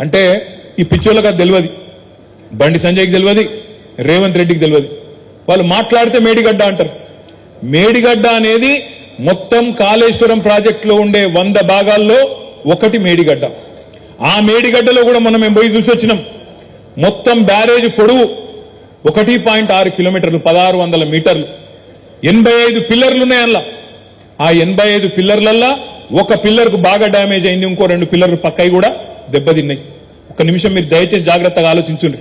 అంటే ఈ పిచ్చోళ్ళకి అది తెలియదు బండి సంజయ్కి తెలియదు రేవంత్ రెడ్డికి తెలియదు వాళ్ళు మాట్లాడితే మేడిగడ్డ అంటారు. మేడిగడ్డ అనేది మొత్తం కాళేశ్వరం ప్రాజెక్టులో ఉండే వంద భాగాల్లో ఒకటి మేడిగడ్డ. ఆ మేడిగడ్డలో కూడా మనం మేము పోయి చూసి వచ్చినాం. మొత్తం బ్యారేజ్ పొడవు ఒకటి పాయింట్ ఆరు కిలోమీటర్లు పదహారు వందల మీటర్లు. ఎనభై ఐదు పిల్లర్లు ఉన్నాయి అందులో. ఆ ఎనభై ఐదు పిల్లర్లల్లా ఒక పిల్లర్కు బాగా డ్యామేజ్ అయింది ఇంకో రెండు పిల్లర్లు పక్కయి కూడా. దెబ్బతిన్నాయి. ఒక నిమిషం మీరు దయచేసి జాగ్రత్తగా ఆలోచించండి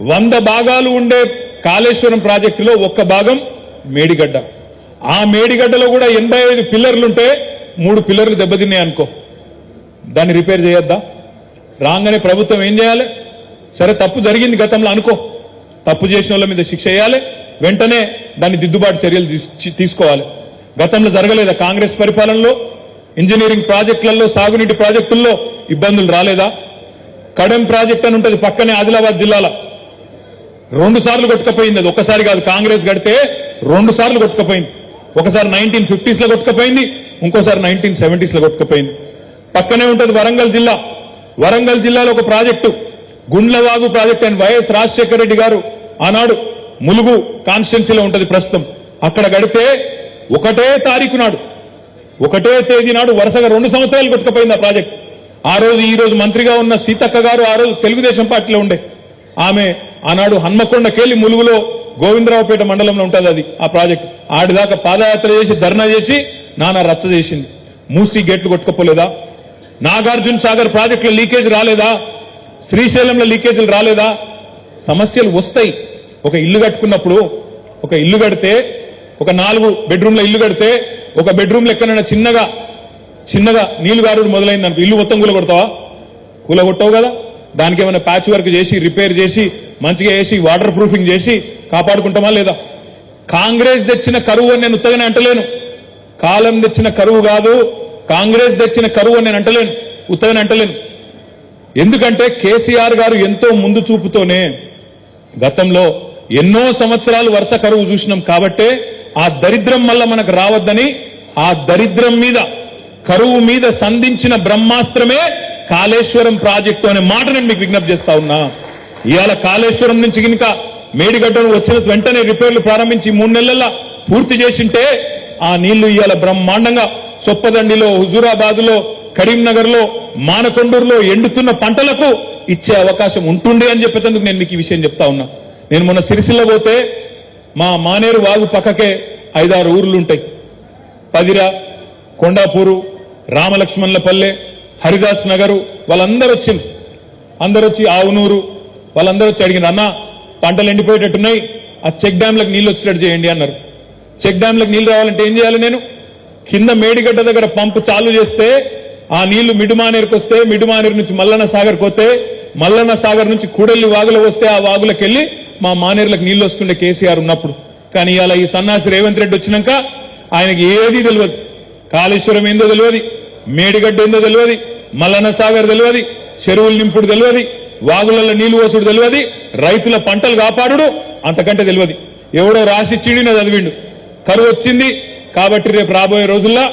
వంద భాగాలు ఉండే కాళేశ్వరం ప్రాజెక్టులో ఒక్క భాగం మేడిగడ్డ. ఆ మేడిగడ్డలో కూడా ఎనభై ఐదు పిల్లర్లుంటే మూడు పిల్లర్లు దెబ్బతిన్నాయి అనుకో. దాన్ని రిపేర్ చేయొద్దా? రాగానే ప్రభుత్వం ఏం చేయాలి? సరే తప్పు జరిగింది గతంలో అనుకో. తప్పు చేసిన వాళ్ళ మీద శిక్ష వేయాలి. వెంటనే దాన్ని దిద్దుబాటు చర్యలు తీసుకోవాలి. గతంలో జరగలేదా కాంగ్రెస్ పరిపాలనలో? ఇంజనీరింగ్ ప్రాజెక్టులలో సాగునీటి ప్రాజెక్టుల్లో ఇబ్బందులు రాలేదా? కడెం ప్రాజెక్ట్ అని ఉంటుంది పక్కనే ఆదిలాబాద్ జిల్లాలో. రెండు సార్లు కొట్టుకపోయింది అది. ఒకసారి కాదు కాంగ్రెస్ గడితే రెండు సార్లు కొట్టుకపోయింది. ఒకసారి నైన్టీన్ ఫిఫ్టీస్లో కొట్టుకపోయింది ఇంకోసారి నైన్టీన్ సెవెంటీస్లో కొట్టుకపోయింది. పక్కనే ఉంటుంది వరంగల్ జిల్లా. వరంగల్ జిల్లాలో ఒక ప్రాజెక్టు. గుండ్లవాగు ప్రాజెక్ట్ అని వైఎస్ రాజశేఖర రెడ్డి గారు ఆనాడు ములుగు కాన్స్టిట్యున్సీలో ఉంటుంది ప్రస్తుతం. అక్కడ గడితే ఒకటే తారీఖు నాడు ఒకటే తేదీ నాడు వరుసగా రెండు సంవత్సరాలు కొట్టుకుపోయింది ఆ ప్రాజెక్ట్. ఆ రోజు ఈ రోజు మంత్రిగా ఉన్న సీతక్క గారు ఆ రోజు తెలుగుదేశం పార్టీలో ఉండే. ఆమె ఆనాడు హన్మకొండకెళ్ళి ములుగులో గోవిందరావుపేట మండలంలో ఉంటుంది అది ఆ ప్రాజెక్ట్. ఆడిదాకా పాదయాత్ర చేసి ధర్నా చేసి నానా రచ్చ చేసింది. మూసి గేట్లు కొట్టుకపోలేదా? నాగార్జున సాగర్ ప్రాజెక్టులో లీకేజ్ రాలేదా? శ్రీశైలంలో లీకేజీలు రాలేదా? సమస్యలు వస్తాయి. ఒక ఇల్లు కట్టుకున్నప్పుడు ఒక ఇల్లు కడితే ఒక నాలుగు బెడ్రూమ్ల ఇల్లు కడితే ఒక బెడ్రూమ్ ఎక్కడైనా చిన్నగా చిన్నగా నీళ్ళు గారుడు మొదలైంది అనుకో. ఇల్లు మొత్తం కూలగొడతావా? కూలగొట్టవు కదా? దానికి ఏమైనా ప్యాచ్ వర్క్ చేసి రిపేర్ చేసి మంచిగా వేసి వాటర్ ప్రూఫింగ్ చేసి కాపాడుకుంటామా లేదా? కాంగ్రెస్ తెచ్చిన కరువు అని నేను ఉత్తగానే అంటలేను. కాలం తెచ్చిన కరువు కాదు కాంగ్రెస్ తెచ్చిన కరువు అని నేను అంటలేను. ఉత్తగానే అంటలేను. ఎందుకంటే కేసీఆర్ గారు ఎంతో ముందు చూపుతోనే గతంలో ఎన్నో సంవత్సరాలు వరుస కరువు చూసినాం కాబట్టే ఆ దరిద్రం వల్ల మనకు రావద్దని ఆ దరిద్రం మీద కరువు మీద సంధించిన బ్రహ్మాస్త్రమే కాళేశ్వరం ప్రాజెక్టు అనే మాట నేను మీకు విజ్ఞప్తి చేస్తా ఉన్నా. ఇవాళ కాళేశ్వరం నుంచి గినక మేడిగడ్డను వచ్చిన వెంటనే రిపేర్లు ప్రారంభించి మూడు నెలల పూర్తి చేసింటే ఆ నీళ్ళు ఇవాళ బ్రహ్మాండంగా సొప్పదండిలో హుజూరాబాద్లో కరీంనగర్లో మానకొండూరులో ఎండుతున్న పంటలకు ఇచ్చే అవకాశం ఉంటుండే అని చెప్పేందుకు నేను మీకు ఈ విషయం చెప్తా ఉన్నా. నేను మొన్న సిరిసిల్ల పోతే మా మానేరు వాగు పక్కకే ఐదారు ఊర్లు ఉంటాయి. పదిరా కొండాపూరు రామలక్ష్మణులపల్లె హరిదాస్ నగరు వాళ్ళందరూ వచ్చింది అందరూ వచ్చి ఆవునూరు వాళ్ళందరూ వచ్చి అడిగింది అన్న పంటలు ఎండిపోయేటట్టున్నాయి ఆ చెక్ డ్యాంలకు నీళ్ళు వచ్చేటట్టు చేయండి అన్నారు. చెక్ డ్యాంలకు నీళ్ళు రావాలంటే ఏం చేయాలి నేను? కింద మేడిగడ్డ దగ్గర పంపు చాలు చేస్తే ఆ నీళ్ళు మిడుమానేరుకు వస్తే మిడుమానేరు నుంచి మల్లన్న సాగర్కి వస్తే మల్లన్న సాగర్ నుంచి కూడెల్లి వాగులో వస్తే ఆ వాగులకు వెళ్ళి మా మానేరులకు నీళ్ళు వస్తుండే కేసీఆర్ ఉన్నప్పుడు. కానీ ఇలా ఈ సన్నాసి రేవంత్ రెడ్డి వచ్చినాక ఆయనకి ఏది తెలియదు కాళేశ్వరం ఏందో తెలియదు మేడిగడ్డ ఏందో తెలియదు మల్లన్న సాగర్ తెలియదు చెరువులు నింపుడు తెలియదు వాగులలో నీళ్ళు పోసుడు తెలియదు రైతుల పంటలు కాపాడుడు అంతకంటే తెలియదు. ఎవడో రాసి చీడిన చదివిండు కరువు వచ్చింది కాబట్టి రేపు రాబోయే రోజుల్లో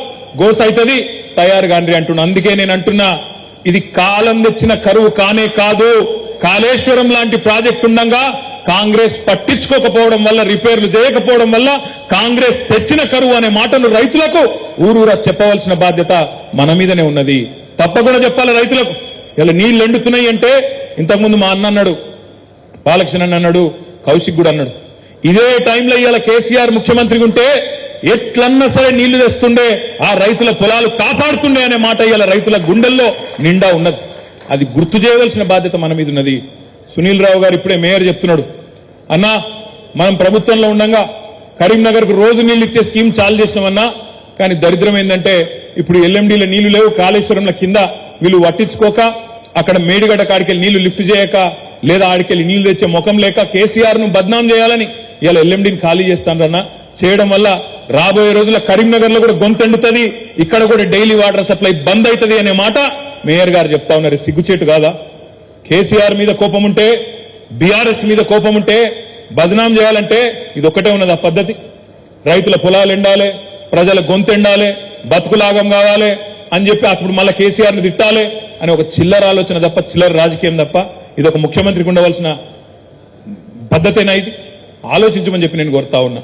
గోస్ అవుతుంది తయారు అంటున్నా. అందుకే నేను అంటున్నా ఇది కాలం తెచ్చిన కరువు కానే కాదు. కాళేశ్వరం లాంటి ప్రాజెక్టు ఉండగా కాంగ్రెస్ పట్టించుకోకపోవడం వల్ల రిపేర్లు చేయకపోవడం వల్ల కాంగ్రెస్ తెచ్చిన కరువు అనే మాటను రైతులకు ఊరూరా చెప్పవలసిన బాధ్యత మన మీదనే ఉన్నది. తప్పకుండా చెప్పాలి రైతులకు. ఇలా నీళ్ళు ఎండుతున్నాయి అంటే ఇంతకుముందు మా అన్న అన్నాడు బాలకృష్ణ అన్నాడు కౌశిక్ కూడా అన్నాడు. ఇదే టైంలో ఇవాళ కేసీఆర్ ముఖ్యమంత్రి ఉంటే ఎట్లన్నా సరే నీళ్ళు తెస్తుండే ఆ రైతుల పొలాలు కాపాడుతుండే అనే మాట ఇవాళ రైతుల గుండెల్లో నిండా ఉన్నది. అది గుర్తు చేయవలసిన బాధ్యత మన మీద ఉన్నది. సునీల్ రావు గారు ఇప్పుడే మేయర్ చెప్తున్నాడు అన్నా మనం ప్రభుత్వంలో ఉండగా కరీంనగర్కు రోజు నీళ్ళు ఇచ్చే స్కీమ్ చాలు చేసినామన్నా కానీ దరిద్రం ఏంటంటే ఇప్పుడు ఎల్ఎండీలో నీళ్ళు లేవు కాళేశ్వరంలో కింద వీళ్ళు పట్టించుకోక అక్కడ మేడిగడ్డ కాడికెళ్ళి నీళ్ళు లిఫ్ట్ చేయక లేదా ఆడికెళ్ళి నీళ్ళు తెచ్చే ముఖం లేక కేసీఆర్ను బద్నాం చేయాలని ఇలా ఎల్ఎండీని ఖాళీ చేస్తానన్నా చేయడం వల్ల రాబోయే రోజుల్లో కరీంనగర్లో కూడా గొంతెండుతుంది ఇక్కడ కూడా డైలీ వాటర్ సప్లై బంద్ అవుతుంది అనే మాట మేయర్ గారు చెప్తా ఉన్నారు. సిగ్గుచేటు కాదా? కేసీఆర్ మీద కోపం ఉంటే బీఆర్ఎస్ మీద కోపం ఉంటే బదనాం చేయాలంటే ఇది ఒక్కటే ఉన్నది ఆ పద్ధతి. రైతుల పొలాలు ఎండాలి ప్రజల గొంతు ఎండాలి బతుకులాగం కావాలి అని చెప్పి అప్పుడు మళ్ళీ కేసీఆర్ని తిట్టాలి అని ఒక చిల్లర ఆలోచన తప్ప చిల్లర రాజకీయం తప్ప ఇది ఒక ముఖ్యమంత్రికి ఉండవలసిన పద్ధతేనా ఇది? ఆలోచించమని చెప్పి నేను కోరుతా ఉన్నా.